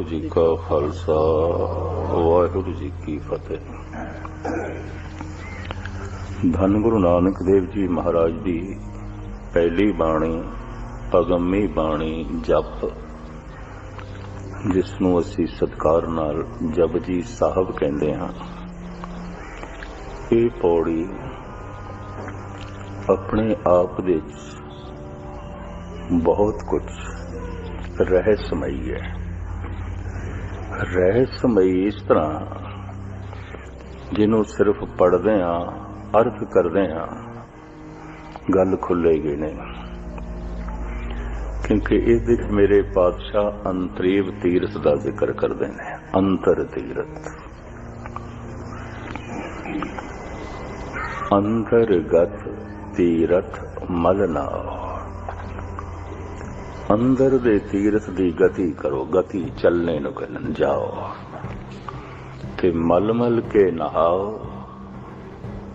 ਵਾਹਿਗੁਰੂ ਜੀ ਕਾ ਖਾਲਸਾ, ਵਾਹਿਗੁਰੂ ਜੀ ਕੀ ਫਤਿਹ। ਧੰਨ ਗੁਰੂ ਨਾਨਕ ਦੇਵ ਜੀ ਮਹਾਰਾਜ ਦੀ ਪਹਿਲੀ ਬਾਣੀ, ਅਗੰਮੀ ਬਾਣੀ ਜਪ, ਜਿਸ ਨੂੰ ਅਸੀਂ ਸਤਕਾਰ ਨਾਲ ਜਪਜੀ ਸਾਹਿਬ ਕਹਿੰਦੇ ਹਾਂ। ਇਹ ਪੌੜੀ ਆਪਣੇ ਆਪ ਵਿੱਚ ਬਹੁਤ ਕੁਝ ਰਹੱਸਮਈ ਹੈ। ਰਹੱਸਮਈ ਇਸ ਤਰ੍ਹਾਂ ਜਿਹਨੂੰ ਸਿਰਫ ਪੜ੍ਹਦੇ ਆ ਅਰਥ ਕਰਦੇ ਆ ਗੱਲ ਖੁੱਲੇਗੀ ਨਹੀਂ ਕਿਉਂਕਿ ਇਸ ਵਿੱਚ ਮੇਰੇ ਪਾਤਸ਼ਾਹ ਅੰਤਰੀਵ ਤੀਰਥ ਦਾ ਜ਼ਿਕਰ ਕਰਦੇ ਨੇ, ਅੰਤਰ ਤੀਰਥ। ਅੰਤਰਗਤ ਤੀਰਥ ਮਲਨਾ ਅੰਦਰ ਦੇ ਤੀਰਥ ਦੀ ਗਤੀ ਕਰੋ, ਗਤੀ ਚੱਲਣੇ ਨੂੰ ਕਹਿੰਦੇ ਜਾਓ। ਤੇ ਮਲ ਮਲ ਕੇ ਨਹਾਓ,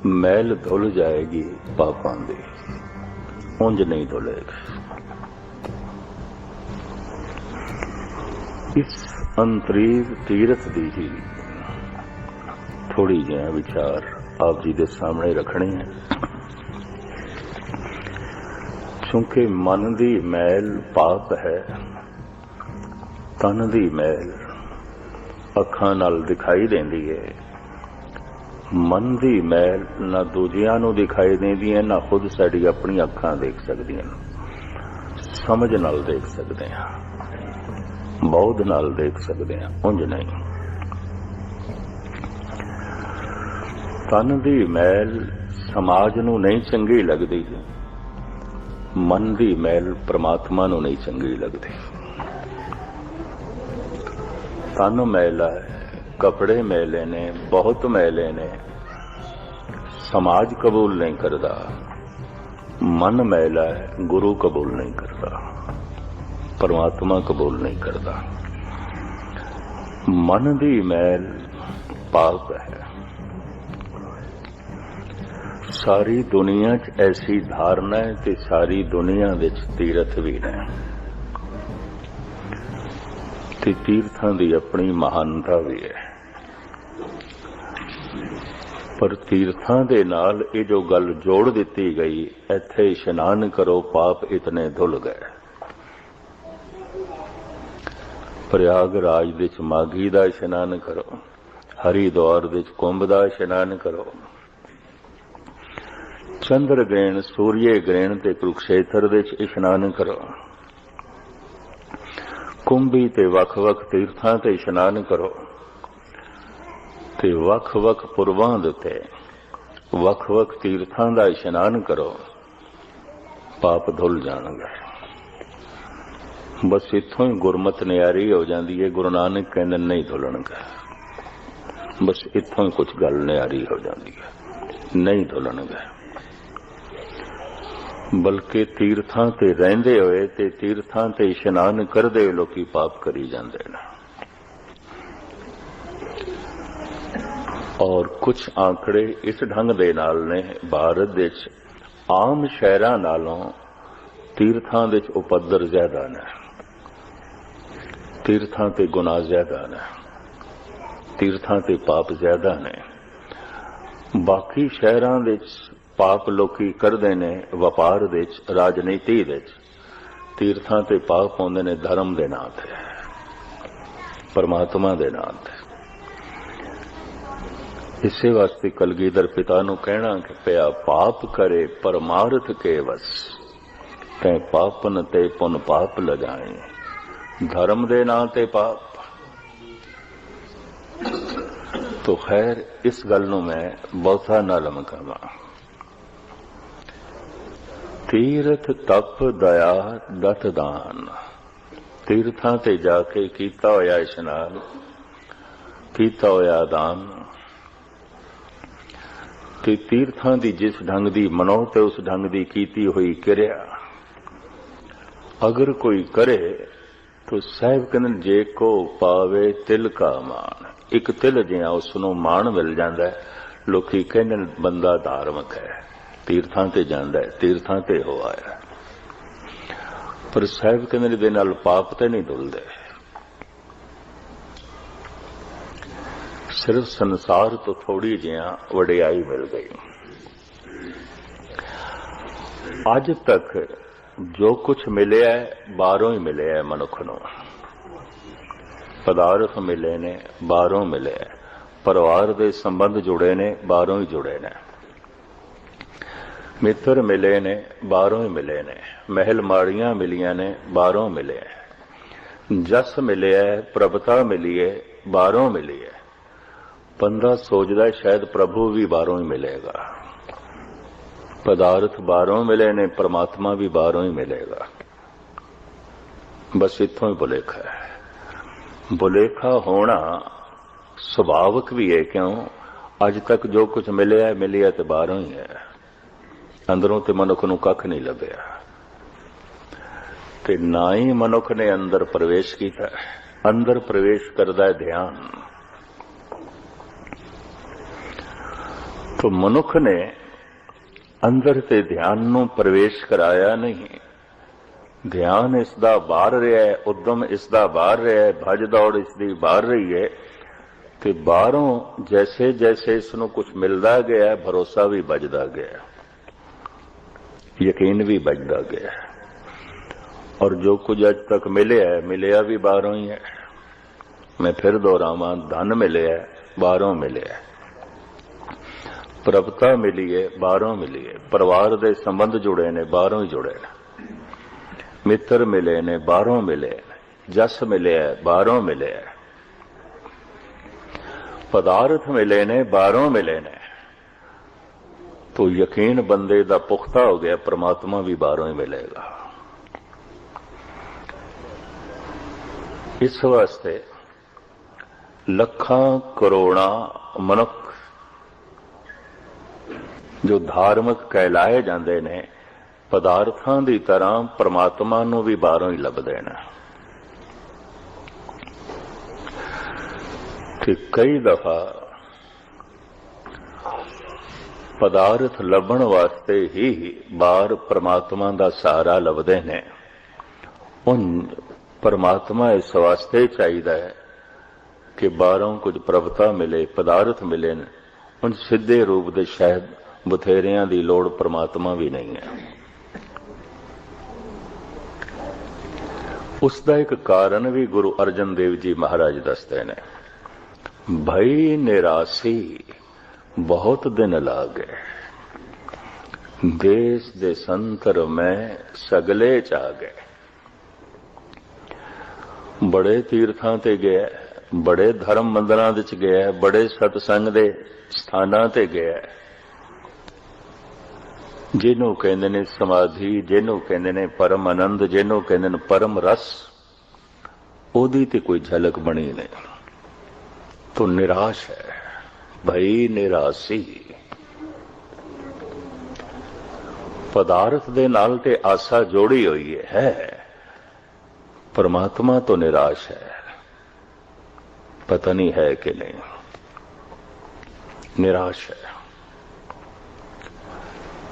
ਮੈਲ ਧੁੱਲ ਜਾਏਗੀ ਪਾਪਾਂ ਦੀ, ਉਂਝ ਨਹੀਂ ਧੁਲੇਗੀ। ਇਸ ਅੰਤਰੀਵ ਤੀਰਥ ਦੀ ਹੀ ਥੋੜੀ ਜਿਹੀ ਵਿਚਾਰ ਆਪ ਜੀ ਦੇ ਸਾਹਮਣੇ ਰੱਖਣੇ ਹੈ। ਕਿਉਂਕਿ ਮਨ ਦੀ ਮੈਲ ਪਾਪ ਹੈ, ਤਨ ਦੀ ਮੈਲ ਅੱਖਾਂ ਨਾਲ ਦਿਖਾਈ ਦਿੰਦੀ ਹੈ। ਮਨ ਦੀ ਮੈਲ ਨਾ ਦੂਜਿਆਂ ਨੂੰ ਦਿਖਾਈ ਦਿੰਦੀ ਹੈ, ਨਾ ਖੁਦ ਸਾਡੀ ਆਪਣੀ ਅੱਖਾਂ ਦੇਖ ਸਕਦੀਆਂ ਸਮਝ ਨਾਲ ਦੇਖ ਸਕਦੇ ਹਾਂ, ਬੌਧ ਨਾਲ ਦੇਖ ਸਕਦੇ ਹਾਂ, ਉਂਝ ਨਹੀਂ। ਤਨ ਦੀ ਮੈਲ ਸਮਾਜ ਨੂੰ ਨਹੀਂ ਚੰਗੀ ਲੱਗਦੀ। ਮਨ ਦੀ ਮੈਲ ਪ੍ਰਮਾਤਮਾ ਨੂੰ ਨਹੀਂ ਚੰਗੀ ਲੱਗਦੀ। ਤਨ ਮੈਲਾ ਹੈ, ਕਪੜੇ ਮੈਲੇ ਨੇ, ਬਹੁਤ ਮੈਲੇ ਨੇ। ਸਮਾਜ ਕਬੂਲ ਨਹੀਂ ਕਰਦਾ। ਮਨ ਮੈਲਾ ਹੈ, ਗੁਰੂ ਕਬੂਲ ਨਹੀਂ ਕਰਦਾ। ਪਰਮਾਤਮਾ ਕਬੂਲ ਨਹੀਂ ਕਰਦਾ। ਮਨ ਦੀ ਮੈਲ ਪਾਪ ਹੈ। ਸਾਰੀ ਦੁਨੀਆ 'ਚ ਐਸੀ ਧਾਰਨਾ ਹੈ ਤੇ ਸਾਰੀ ਦੁਨੀਆ ਵਿੱਚ ਤੀਰਥ ਵੀ ਨੇ। ਤੇ ਤੀਰਥਾਂ ਦੀ ਆਪਣੀ ਮਹਾਨਤਾ ਵੀ ਹੈ। ਪਰ ਤੀਰਥਾਂ ਦੇ ਨਾਲ ਇਹ ਜੋ ਗੱਲ ਜੋੜ ਦਿੱਤੀ ਗਈ, ਇੱਥੇ ਇਸ਼ਨਾਨ ਕਰੋ, ਪਾਪ ਇਤਨੇ ਧੁਲ ਗਏ। ਪ੍ਰਯਾਗ ਰਾਜ ਚ ਮਾਗੀ ਦਾ ਇਸ਼ਨਾਨ ਕਰੋ, ਹਰੀਦੁਆਰ ਦੇ ਚ ਕੁੰਭ ਦਾ ਇਸ਼ਨਾਨ ਕਰੋ। ਚੰਦਰ ਗ੍ਰਹਿਣ, ਸੂਰਯ ਗ੍ਰਹਿਣ ਤੇ ਕੁਰੂਕਸ਼ੇਤਰ ਦੇ ਇਸ਼ਨਾਨ ਕਰੋ। ਕੁੰਭੀ ਤੇ ਵੱਖ-ਵੱਖ ਤੀਰਥਾਂ ਤੇ ਇਸ਼ਨਾਨ ਕਰੋ ਤੇ ਵੱਖ-ਵੱਖ ਪੁਰਬਾਂ ਦੇ ਉੱਤੇ ਵੱਖ-ਵੱਖ ਤੀਰਥਾਂ ਦਾ ਇਸ਼ਨਾਨ ਕਰੋ। ਪਾਪ ਧੁੱਲ ਜਾਣਗੇ। ਬਸ ਇਥੋਂ ਹੀ ਗੁਰਮਤ ਨਿਆਰੀ ਹੋ ਜਾਂਦੀ ਹੈ ਗੁਰੂ ਨਾਨਕ ਕਹਿੰਦੇ ਨਹੀਂ ਧੁੱਲਣਗੇ। ਬਸ ਇਥੋਂ ਹੀ ਕੁਝ ਗੱਲ ਨਿਆਰੀ ਹੋ ਜਾਂਦੀ ਹੈ ਨਹੀਂ ਧੁੱਲਣਗੇ। ਬਲਕਿ ਤੀਰਥਾਂ ਤੇ ਰਹਿੰਦੇ ਹੋਏ ਤੇ ਤੀਰਥਾਂ ਤੇ ਇਸ਼ਨਾਨ ਕਰਦੇ ਲੋਕੀ ਪਾਪ ਕਰੀ ਜਾਂਦੇ ਨੇ। ਔਰ ਕੁਝ ਆંકੜੇ ਇਸ ਢੰਗ ਦੇ ਨਾਲ ਨੇ, ਭਾਰਤ ਵਿੱਚ ਆਮ ਸ਼ਹਿਰਾਂ ਨਾਲੋਂ ਤੀਰਥਾਂ ਦੇ ਵਿੱਚ ਉਪਦਰ ਜ਼ਿਆਦਾ ਨੇ। ਤੀਰਥਾਂ ਤੇ ਗੁਨਾਹ ਜ਼ਿਆਦਾ ਨੇ। ਤੀਰਥਾਂ ਤੇ ਪਾਪ ਜ਼ਿਆਦਾ ਨੇ। ਬਾਕੀ ਸ਼ਹਿਰਾਂ ਵਿੱਚ ਪਾਪ ਲੋਕੀ ਕਰਦੇ ਨੇ ਵਪਾਰ ਵਿੱਚ, ਰਾਜਨੀਤੀ ਵਿੱਚ। ਤੀਰਥਾਂ ਤੇ ਪਾਪ ਪਾਉਂਦੇ ਨੇ, ਧਰਮ ਦੇ ਨਾਂ ਤੇ। ਪਰਮਾਤਮਾ ਦੇ ਨਾਂ ਤੇ। ਇਸੇ ਵਾਸਤੇ ਕਲਗੀਧਰ ਪਿਤਾ ਨੂੰ ਕਹਿਣਾ ਕਿ ਪਿਆ ਪਾਪ ਕਰੇ, ਪਰਮਾਰਥ ਕੇ ਵਸ। ਤੈ ਪਾਪਨ ਤੇ ਪੁਨ ਪਾਪ ਲਗਾਏ। ਧਰਮ ਦੇ ਨਾਂ ਤੇ ਪਾਪ। ਤੋ ਖੈਰ, ਇਸ ਗੱਲ ਨੂੰ ਮੈਂ ਬਹੁਤਾ ਨਾ ਲਮਕਾਵਾਂ। ਤੀਰਥ ਤਪ ਦਇਆ ਦਤ ਦਾਨ। ਤੀਰਥਾਂ ਤੇ ਜਾ ਕੇ ਕੀਤਾ ਹੋਇਆ ਇਸ਼ਨਾਨ, ਕੀਤਾ ਹੋਇਆ ਦਾਨ। ਤੇ ਤੀਰਥਾਂ ਦੀ ਜਿਸ ਢੰਗ ਦੀ ਮਨੋ ਤੇ ਉਸ ਢੰਗ ਦੀ ਕੀਤੀ ਹੋਈ ਕਿਰਿਆ, ਅਗਰ ਕੋਈ ਕਰੇ ਤੋ ਸਾਹਿਬ ਕਹਿੰਦੇ, ਜੇ ਕੋ ਪਾਵੇ ਤਿਲ ਕਾ ਮਾਨ ਇੱਕ ਤਿਲ ਜਿਹਾ ਉਸ ਨੂੰ ਮਾਣ ਮਿਲ ਜਾਂਦਾ ਲੋਕੀ ਕਹਿੰਦੇ ਬੰਦਾ ਧਾਰਮਿਕ ਹੈ। ਤੀਰਥਾਂ ਤੇ ਜਾਂਦਾ ਹੈ, ਤੀਰਥਾਂ ਤੇ ਹੋ ਆਇਆ ਪਰ ਸਾਹਿਬ ਕਹਿੰਦੇ ਨੇ ਦੇ ਨਾਲ ਪਾਪ ਤੇ ਨਹੀਂ ਧੁਲਦੇ ਸਿਰਫ ਸੰਸਾਰ ਤੋਂ ਥੋੜੀ ਜਿਹਾ ਵਡਿਆਈ ਮਿਲ ਗਈ। ਅੱਜ ਤੱਕ ਜੋ ਕੁਝ ਮਿਲਿਆ ਬਾਹਰੋਂ ਹੀ ਮਿਲਿਆ ਮਨੁੱਖ ਨੂੰ। ਪਦਾਰਥ ਮਿਲੇ ਨੇ, ਬਾਹਰੋਂ ਮਿਲੇ ਪਰਿਵਾਰ ਦੇ ਸੰਬੰਧ ਜੁੜੇ ਨੇ, ਬਾਹਰੋਂ ਹੀ ਜੁੜੇ ਨੇ। ਮਿੱਤਰ ਮਿਲੇ ਨੇ ਬਾਹਰੋਂ ਹੀ ਮਿਲੇ ਨੇ ਮਹਿਲ ਮਾੜੀਆਂ ਮਿਲੀਆਂ ਨੇ ਬਾਹਰੋਂ ਮਿਲੇ ਹੈ। ਜਸ ਮਿਲਿਆ ਹੈ, ਪ੍ਰਭਤਾ ਮਿਲੀ ਹੈ ਬਾਹਰੋਂ ਮਿਲੀ ਹੈ ਬੰਦਾ ਸੋਚਦਾ ਹੈ ਸ਼ਾਇਦ ਪ੍ਰਭੂ ਵੀ ਬਾਹਰੋਂ ਹੀ ਮਿਲੇਗਾ ਪਦਾਰਥ ਬਾਹਰੋਂ ਮਿਲੇ ਨੇ ਪ੍ਰਮਾਤਮਾ ਵੀ ਬਾਹਰੋਂ ਹੀ ਮਿਲੇਗਾ ਬਸ ਇੱਥੋਂ ਹੀ ਬੁਲੇਖਾ ਹੈ ਬੁਲੇਖਾ ਹੋਣਾ ਸੁਭਾਵਿਕ ਵੀ ਹੈ ਕਿਉਂ ਅੱਜ ਤੱਕ ਜੋ ਕੁਝ ਮਿਲਿਆ ਹੈ, ਮਿਲਿਆ ਤੇ ਬਾਹਰੋਂ ਹੀ ਹੈ ਅੰਦਰੋਂ ਤੇ ਮਨੁੱਖ ਨੂੰ ਕੱਖ ਨਹੀਂ ਲੱਭਿਆ। ਤੇ ਨਾ ਹੀ ਮਨੁੱਖ ਨੇ ਅੰਦਰ ਪ੍ਰਵੇਸ਼ ਕੀਤਾ। ਅੰਦਰ ਪ੍ਰਵੇਸ਼ ਕਰਦਾ ਹੈ ਧਿਆਨ। ਤੋ ਮਨੁੱਖ ਨੇ ਅੰਦਰ ਤੇ ਧਿਆਨ ਨੂੰ ਪ੍ਰਵੇਸ਼ ਕਰਾਇਆ ਨਹੀਂ। ਧਿਆਨ ਇਸ ਦਾ ਬਾਹਰ ਰਿਹਾ ਹੈ, ਉਦਮ ਇਸ ਦਾ ਬਾਹਰ ਰਿਹਾ ਹੈ, ਭਜ ਦੌੜ ਇਸ ਦੀ ਬਾਹਰ ਰਹੀ ਹੈ। ਤੇ ਬਾਹਰੋਂ ਜੈਸੇ ਜੈਸੇ ਇਸ ਨੂੰ ਕੁਝ ਮਿਲਦਾ ਗਿਆ, ਭਰੋਸਾ ਵੀ ਵੱਜਦਾ ਗਿਆ। ਯਕੀਨ ਵੀ ਵੱਜਦਾ ਗਿਆ। ਔਰ ਜੋ ਕੁਝ ਅੱਜ ਤੱਕ ਮਿਲਿਆ ਹੈ, ਮਿਲਿਆ ਵੀ ਬਾਹਰੋਂ ਹੀ ਹੈ। ਮੈਂ ਫਿਰ ਦੁਹਰਾਵਾਂ, ਧਨ ਮਿਲਿਆ ਬਾਹਰੋਂ ਮਿਲਿਆ ਪ੍ਰਭਤਾ ਮਿਲੀ ਹੈ, ਬਾਹਰੋਂ ਮਿਲੀ ਹੈ। ਪਰਿਵਾਰ ਦੇ ਸੰਬੰਧ ਜੁੜੇ ਨੇ, ਬਾਹਰੋਂ ਹੀ ਜੁੜੇ ਨੇ। ਮਿੱਤਰ ਮਿਲੇ ਨੇ, ਬਾਹਰੋਂ ਮਿਲੇ ਜਸ ਮਿਲਿਆ ਬਾਹਰੋਂ ਮਿਲਿਆ ਪਦਾਰਥ ਮਿਲੇ ਨੇ, ਬਾਹਰੋਂ ਮਿਲੇ ਨੇ। ਤੋ ਯਕੀਨ ਬੰਦੇ ਦਾ ਪੁਖਤਾ ਹੋ ਗਿਆ, ਪ੍ਰਮਾਤਮਾ ਵੀ ਬਾਹਰੋਂ ਹੀ ਮਿਲੇਗਾ। ਇਸ ਵਾਸਤੇ ਲੱਖਾਂ ਕਰੋੜਾਂ ਮਨੁੱਖ ਜੋ ਧਾਰਮਿਕ ਕਹਿਲਾਏ ਜਾਂਦੇ ਨੇ, ਪਦਾਰਥਾਂ ਦੀ ਤਰ੍ਹਾਂ ਪ੍ਰਮਾਤਮਾ ਨੂੰ ਵੀ ਬਾਹਰੋਂ ਹੀ ਲੱਭਦੇ ਨੇ। ਕਿ ਕਈ ਦਫਾ ਪਦਾਰਥ ਲੱਭਣ ਵਾਸਤੇ ਹੀ ਬਾਹਰ ਪ੍ਰਮਾਤਮਾ ਦਾ ਸਹਾਰਾ ਲੱਭਦੇ ਨੇ। ਉਹ ਪਰਮਾਤਮਾ ਇਸ ਵਾਸਤੇ ਚਾਹੀਦਾ ਹੈ ਕਿ ਬਾਹਰੋਂ ਕੁਝ ਪ੍ਰਭਤਾ ਮਿਲੇ, ਪਦਾਰਥ ਮਿਲੇ ਨੇ। ਹੁਣ ਸਿੱਧੇ ਰੂਪ ਦੇ ਸ਼ਾਇਦ ਬਥੇਰਿਆਂ ਦੀ ਲੋੜ ਪ੍ਰਮਾਤਮਾ ਵੀ ਨਹੀਂ ਹੈ। ਉਸ ਦਾ ਇੱਕ ਕਾਰਨ ਵੀ ਗੁਰੂ ਅਰਜਨ ਦੇਵ ਜੀ ਮਹਾਰਾਜ ਦੱਸਦੇ ਨੇ। ਭਈ ਨਿਰਾਸੀ ਬਹੁਤ ਦਿਨ ਲਾਗੇ ਦੇਸ ਦੇ ਸੰਤਰ ਮੈਂ ਸਗਲੇ ਚ ਆ ਗਏ ਬੜੇ ਤੀਰਥਾਂ ਤੇ ਗਿਆ, ਬੜੇ ਧਰਮ ਮੰਦਰਾਂ ਚ ਗਿਆ, ਬੜੇ ਸਤਸੰਗ ਦੇ ਸਥਾਨਾਂ ਤੇ ਗਿਆ। ਜਿਹਨੂੰ ਕਹਿੰਦੇ ਨੇ ਸਮਾਧੀ, ਜਿਹਨੂੰ ਕਹਿੰਦੇ ਨੇ ਪਰਮ ਆਨੰਦ, ਜਿਹਨੂੰ ਕਹਿੰਦੇ ਨੇ ਪਰਮ ਰਸ, ਉਹਦੀ ਤੇ ਕੋਈ ਝਲਕ ਬਣੀ ਨਹੀਂ। ਤੋ ਨਿਰਾਸ਼ ਹੈ। ਭਈ ਨਿਰਾਸੀ। ਪਦਾਰਥ ਦੇ ਨਾਲ ਤੇ ਆਸਾ ਜੋੜੀ ਹੋਈ ਹੈ। ਪਰਮਾਤਮਾ ਤੋਂ ਨਿਰਾਸ਼ ਹੈ। ਪਤਾ ਨਹੀਂ ਹੈ ਕਿ ਨਹੀਂ। ਨਿਰਾਸ਼ ਹੈ।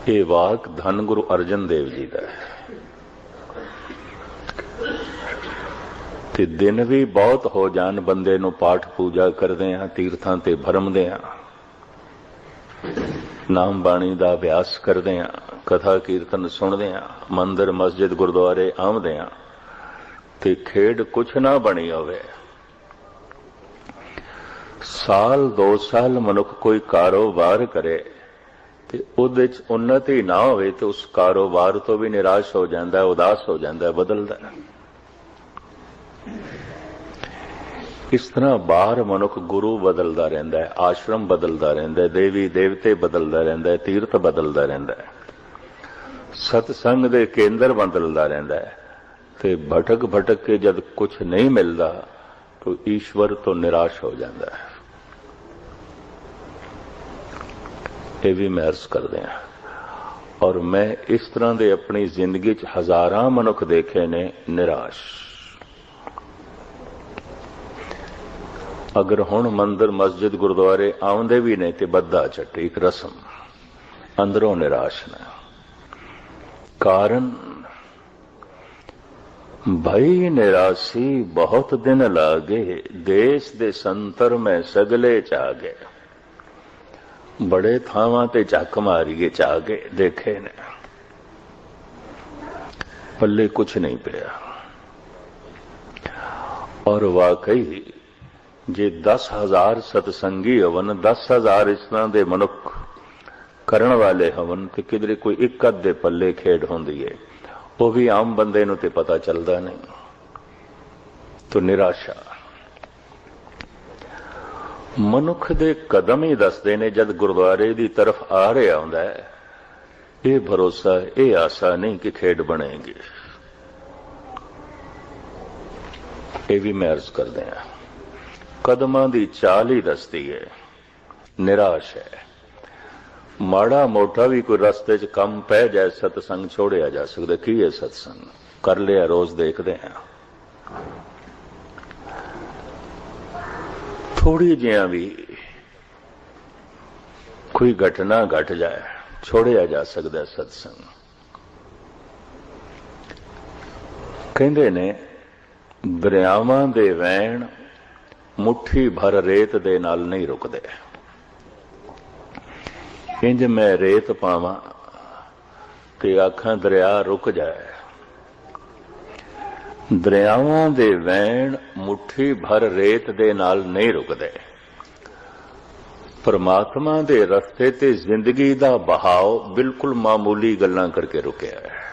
ਇਹ ਵਾਕ ਧੰਨ ਗੁਰੂ ਅਰਜਨ ਦੇਵ ਜੀ ਦਾ ਹੈ। ਤੇ ਦਿਨ ਵੀ ਬਹੁਤ ਹੋ ਜਾਣ, ਬੰਦੇ ਨੂੰ ਪਾਠ ਪੂਜਾ ਕਰਦੇ ਆ, ਤੀਰਥਾਂ ਤੇ ਭਰਮਦੇ ਆ। ਨਾਮ ਬਾਣੀ ਦਾ ਅਭਿਆਸ ਕਰਦੇ ਆ, ਕਥਾ ਕੀਰਤਨ ਸੁਣਦੇ ਆ, ਮੰਦਰ, ਮਸਜਿਦ, ਗੁਰਦੁਆਰੇ ਆਉਂਦੇ ਆ। ਤੇ ਖੇਡ ਕੁਛ ਨਾ ਬਣੀ ਹੋਵੇ। ਸਾਲ, ਦੋ ਸਾਲ ਮਨੁੱਖ ਕੋਈ ਕਾਰੋਬਾਰ ਕਰੇ ਤੇ ਉਹਦੇ ਚ ਉન્નਤੀ ਨਾ ਹੋਵੇ ਤੇ ਉਸ ਕਾਰੋਬਾਰ ਤੋਂ ਵੀ ਨਿਰਾਸ਼ ਹੋ ਜਾਂਦਾ, ਉਦਾਸ ਹੋ ਜਾਂਦਾ, ਬਦਲਦਾ ਹੈ ਇਸ ਤਰ੍ਹਾਂ ਬਾਹਰ ਮਨੁੱਖ ਗੁਰੂ ਬਦਲਦਾ ਰਹਿੰਦਾ ਹੈ, ਆਸ਼ਰਮ ਬਦਲਦਾ ਰਹਿੰਦਾ ਹੈ, ਦੇਵੀ ਦੇਵਤੇ ਬਦਲਦਾ ਰਹਿੰਦਾ ਹੈ, ਤੀਰਥ ਬਦਲਦਾ ਰਹਿੰਦਾ ਹੈ, ਸਤਸੰਗ ਦੇ ਕੇਂਦਰ ਬਦਲਦਾ ਰਹਿੰਦਾ ਹੈ ਤੇ ਭਟਕ ਭਟਕ ਕੇ ਜਦ ਕੁਝ ਨਹੀਂ ਮਿਲਦਾ ਤਾਂ ਈਸ਼ਵਰ ਤੋਂ ਨਿਰਾਸ਼ ਹੋ ਜਾਂਦਾ ਹੈ। ਇਹ ਵੀ ਮੈਂ ਅਰਜ਼ ਕਰਦੇ ਹਾਂ। ਔਰ ਮੈਂ ਇਸ ਤਰ੍ਹਾਂ ਦੇ ਆਪਣੀ ਜ਼ਿੰਦਗੀ 'ਚ ਹਜ਼ਾਰਾਂ ਮਨੁੱਖ ਦੇਖੇ ਨੇ ਨਿਰਾਸ਼। ਅਗਰ ਹੁਣ ਮੰਦਰ, ਮਸਜਿਦ, ਗੁਰਦੁਆਰੇ ਆਉਂਦੇ ਵੀ ਨਹੀਂ ਤੇ ਬੱਦਾ ਛੱਟੀ ਇੱਕ ਰਸਮ। ਅੰਦਰੋਂ ਨਿਰਾਸ਼ ਨੇ ਕਾਰਨ? ਭਈ ਨਿਰਾਸੀ ਬਹੁਤ ਦਿਨ ਲਾਗੇ, ਦੇਸ਼ ਦੇ ਸੰਤਰ ਮੈਂ ਸਗਲੇ ਚਾਗੇ। ਬੜੇ ਥਾਵਾਂ ਤੇ ਚੱਕ ਮਾਰੀਏ ਚਾਗੇ, ਦੇਖੇ ਨੇ। ਪੱਲੇ ਕੁਛ ਨਹੀਂ ਪਿਆ। ਔਰ ਵਾਕਈ ਜੇ 10000 ਸਤਸੰਗੀ ਹਵਨ 10000 ਇਸ ਤਰ੍ਹਾਂ ਦੇ ਮਨੁੱਖ ਕਰਨ ਵਾਲੇ ਹਵਨ, ਤੇ ਕਿਧਰੇ ਕੋਈ ਇੱਕ ਅੱਧ ਦੇ ਪੱਲੇ ਖੇਡ ਹੁੰਦੀ ਏ। ਉਹ ਵੀ ਆਮ ਬੰਦੇ ਨੂੰ ਤੇ ਪਤਾ ਚੱਲਦਾ ਨਹੀਂ। ਤੋ ਨਿਰਾਸ਼ਾ। ਮਨੁੱਖ ਦੇ ਕਦਮ ਹੀ ਦੱਸਦੇ ਨੇ, ਜਦ ਗੁਰਦੁਆਰੇ ਦੀ ਤਰਫ ਆ ਰਿਹਾ ਹੁੰਦਾ ਹੈ, ਇਹ ਭਰੋਸਾ, ਇਹ ਆਸਾ ਨਹੀਂ ਕਿ ਖੇਡ ਬਣੇਗੀ। ਇਹ ਵੀ ਮੈਂ ਅਰਜ਼ ਕਰਦੇ ਆ ਕਦਮਾਂ ਦੀ ਚਾਲ ਹੀ ਦੱਸਦੀ ਹੈ ਨਿਰਾਸ਼ ਹੈ। ਮਾੜਾ ਮੋਟਾ ਵੀ ਕੋਈ ਰਸਤੇ 'ਚ ਕੰਮ ਪੈ ਜਾਏ, ਸਤਸੰਗ ਛੋੜਿਆ ਜਾ ਸਕਦਾ। ਕੀ ਹੈ ਸਤਸੰਗ? ਕਰ ਲਿਆ, ਰੋਜ਼ ਦੇਖਦੇ ਆ ਥੋੜੀ ਜਿਹਾ ਵੀ ਕੋਈ ਘਟਨਾ ਘਟ ਜਾਏ, ਛੋੜਿਆ ਜਾ ਸਕਦਾ ਸਤਸੰਗ। ਕਹਿੰਦੇ ਨੇ ਦਰਿਆਵਾਂ ਦੇ ਵਹਿਣ ਮੁਠੀ ਭਰ ਰੇਤ ਦੇ ਨਾਲ ਨਹੀਂ ਰੁਕਦੇ। ਇੰਜ ਮੈਂ ਰੇਤ ਪਾਵਾਂ ਤੇ ਆਖਾਂ, ਦਰਿਆ ਰੁਕ ਜਾਏ। ਦਰਿਆਵਾਂ ਦੇ ਵਹਿਣ ਮੁਠੀ ਭਰ ਰੇਤ ਦੇ ਨਾਲ ਨਹੀਂ ਰੁਕਦੇ। ਪਰਮਾਤਮਾ ਦੇ ਰਸਤੇ ਤੇ ਜ਼ਿੰਦਗੀ ਦਾ ਬਹਾਵ ਬਿਲਕੁਲ ਮਾਮੂਲੀ ਗੱਲਾਂ ਕਰਕੇ ਰੁਕਿਆ ਹੈ।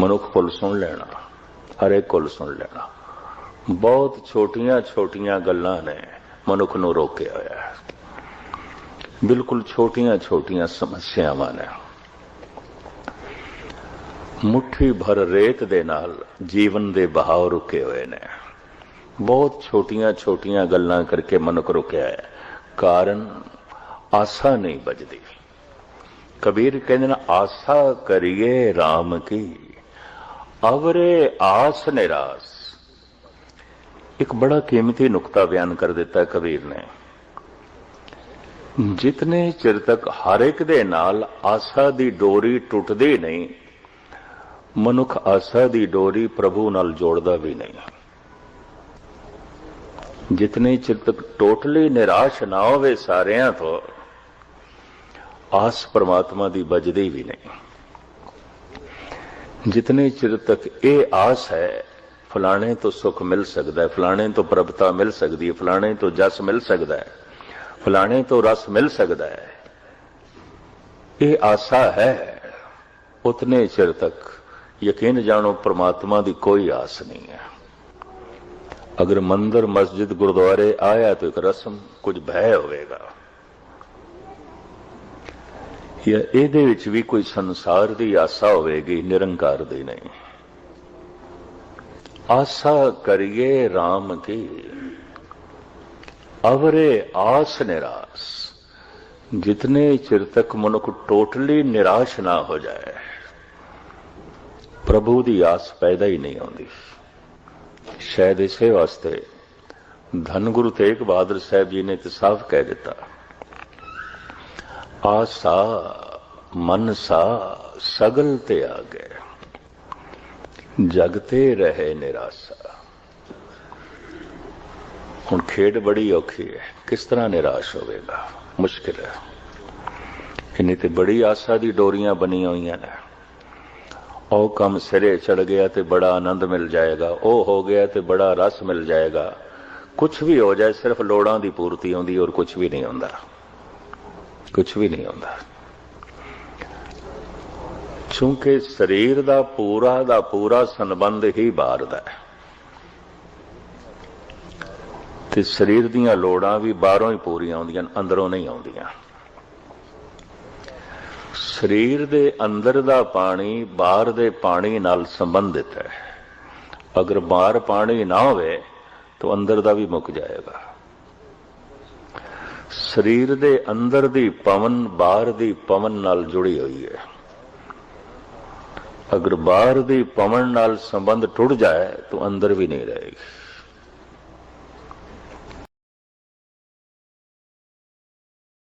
ਮਨੁੱਖ ਕੋਲ ਸੁਣ ਲੈਣਾ ਹਰੇ ਕੋਲ ਸੁਣ ਲੈਣਾ। ਬਹੁਤ ਛੋਟੀਆਂ ਛੋਟੀਆਂ ਗੱਲਾਂ ਨੇ, ਮਨੁੱਖ ਨੂੰ ਰੋਕਿਆ ਹੋਇਆ ਹੈ। ਬਿਲਕੁਲ ਛੋਟੀਆਂ ਛੋਟੀਆਂ ਸਮੱਸਿਆਵਾਂ ਨੇ। ਮੁਠੀ ਭਰ ਰੇਤ ਦੇ ਨਾਲ ਜੀਵਨ ਦੇ ਬਹਾਵ ਰੁਕੇ ਹੋਏ ਨੇ। ਬਹੁਤ ਛੋਟੀਆਂ ਛੋਟੀਆਂ ਗੱਲਾਂ ਕਰਕੇ ਮਨੁੱਖ ਰੁਕਿਆ ਹੈ। ਕਾਰਨ ਆਸਾ ਨਹੀਂ ਬਜਦੀ ਕਬੀਰ ਕਹਿੰਦੇ ਨੇ, ਆਸਾ ਕਰੀਏ RAM ਕੀ, ਅਵਰੇ ਆਸ ਨਿਰਾਸ। ਇੱਕ ਬੜਾ ਕੀਮਤੀ ਨੁਕਤਾ ਬਿਆਨ ਕਰ ਦਿੱਤਾ ਕਬੀਰ ਨੇ। ਜਿਤਨੇ ਚਿਰ ਤੱਕ ਹਰ ਇੱਕ ਦੇ ਨਾਲ ਆਸਾ ਦੀ ਡੋਰੀ ਟੁੱਟਦੀ ਨਹੀਂ, ਮਨੁੱਖ ਆਸਾ ਦੀ ਡੋਰੀ ਪ੍ਰਭੂ ਨਾਲ ਜੋੜਦਾ ਵੀ ਨਹੀਂ। ਜਿਤਨੇ ਚਿਰ ਤੱਕ ਟੋਟਲੀ ਨਿਰਾਸ਼ ਨਾ ਹੋਵੇ ਸਾਰਿਆਂ ਤੋਂ, ਆਸ ਪ੍ਰਮਾਤਮਾ ਦੀ ਬਜਦੀ ਵੀ ਨਹੀਂ। ਜਿਤਨੇ ਚਿਰ ਤੱਕ ਇਹ ਆਸ ਹੈ ਫਲਾਣੇ ਤੋਂ ਸੁੱਖ ਮਿਲ ਸਕਦਾ ਹੈ, ਫਲਾਣੇ ਤੋਂ ਪ੍ਰਭਤਾ ਮਿਲ ਸਕਦੀ ਹੈ, ਫਲਾਣੇ ਤੋਂ ਜਸ ਮਿਲ ਸਕਦਾ ਹੈ, ਫਲਾਣੇ ਤੋਂ ਰਸ ਮਿਲ ਸਕਦਾ ਹੈ। ਇਹ ਆਸਾ ਹੈ, ਉਤਨੇ ਚਿਰ ਤੱਕ। ਯਕੀਨ ਜਾਣੋ, ਪ੍ਰਮਾਤਮਾ ਦੀ ਕੋਈ ਆਸ ਨਹੀਂ ਹੈ। ਅਗਰ ਮੰਦਰ, ਮਸਜਿਦ, ਗੁਰਦੁਆਰੇ ਆਇਆ ਤਾਂ ਇੱਕ ਰਸਮ ਕੁਝ ਭੈ ਹੋਵੇਗਾ। ਜਾਂ ਇਹਦੇ ਵਿੱਚ ਵੀ ਕੋਈ ਸੰਸਾਰ ਦੀ ਆਸਾ ਹੋਵੇਗੀ, ਨਿਰੰਕਾਰ ਦੀ ਨਹੀਂ। ਆਸਾ ਕਰੀਏ RAM ਕੀ ਅਵਰੇ ਆਸ ਨਿਰਾਸ। ਜਿਤਨੇ ਚਿਰ ਤੱਕ ਮਨੁੱਖ ਟੋਟਲੀ ਨਿਰਾਸ਼ ਨਾ ਹੋ ਜਾਏ, ਪ੍ਰਭੂ ਦੀ ਆਸ ਪੈਦਾ ਹੀ ਨਹੀਂ ਆਉਂਦੀ। ਸ਼ਾਇਦ ਇਸੇ ਵਾਸਤੇ ਧੰਨ ਗੁਰੂ ਤੇਗ ਬਹਾਦਰ ਸਾਹਿਬ ਜੀ ਨੇ ਤੇ ਸਾਫ਼ ਕਹਿ ਦਿੱਤਾ, ਆਸਾ ਮਨਸਾ ਸਗਲ ਤੇ ਆ ਗਏ। ਜਗਤੇ ਰਹੇ ਨਿਰਾਸ਼ਾ। ਹੁਣ ਖੇਡ ਬੜੀ ਔਖੀ ਹੈ। ਕਿਸ ਤਰ੍ਹਾਂ ਨਿਰਾਸ਼ ਹੋਵੇਗਾ? ਮੁਸ਼ਕਿਲ ਹੈ। ਕਿੰਨੀ ਤੇ ਬੜੀ ਆਸਾ ਦੀ ਡੋਰੀਆਂ ਬਣੀਆਂ ਹੋਈਆਂ ਨੇ। ਉਹ ਕੰਮ ਸਿਰੇ ਚੜ ਗਿਆ ਤੇ ਬੜਾ ਆਨੰਦ ਮਿਲ ਜਾਏਗਾ। ਉਹ ਹੋ ਗਿਆ ਤੇ ਬੜਾ ਰਸ ਮਿਲ ਜਾਏਗਾ। ਕੁਝ ਵੀ ਹੋ ਜਾਏ, ਸਿਰਫ ਲੋੜਾਂ ਦੀ ਪੂਰਤੀ ਆਉਂਦੀ ਔਰ ਕੁਝ ਵੀ ਨਹੀਂ ਹੁੰਦਾ। ਕੁਝ ਵੀ ਨਹੀਂ ਹੁੰਦਾ। ਕਿਉਂਕਿ ਸਰੀਰ ਦਾ ਪੂਰਾ ਦਾ ਪੂਰਾ ਸੰਬੰਧ ਹੀ ਬਾਹਰ ਦਾ ਹੈ। ਤੇ ਸਰੀਰ ਦੀਆਂ ਲੋੜਾਂ ਵੀ ਬਾਹਰੋਂ ਹੀ ਪੂਰੀਆਂ ਆਉਂਦੀਆਂ ਅੰਦਰੋਂ ਨਹੀਂ ਆਉਂਦੀਆਂ। ਸਰੀਰ ਦੇ ਅੰਦਰ ਦਾ ਪਾਣੀ ਬਾਹਰ ਦੇ ਪਾਣੀ ਨਾਲ ਸੰਬੰਧਿਤ ਹੈ। ਅਗਰ ਬਾਹਰ ਪਾਣੀ ਨਾ ਹੋਵੇ, ਤਾਂ ਅੰਦਰ ਦਾ ਵੀ ਮੁੱਕ ਜਾਏਗਾ। ਸਰੀਰ ਦੇ ਅੰਦਰ ਦੀ ਪਵਨ ਬਾਹਰ ਦੀ ਪਵਨ ਨਾਲ ਜੁੜੀ ਹੋਈ ਹੈ। ਅਗਰ ਬਾਹਰ ਦੇ ਪਵਨ ਨਾਲ ਸੰਬੰਧ ਟੁੱਟ ਜਾਏ ਤਾਂ ਅੰਦਰ ਵੀ ਨਹੀਂ ਰਹੇਗੀ।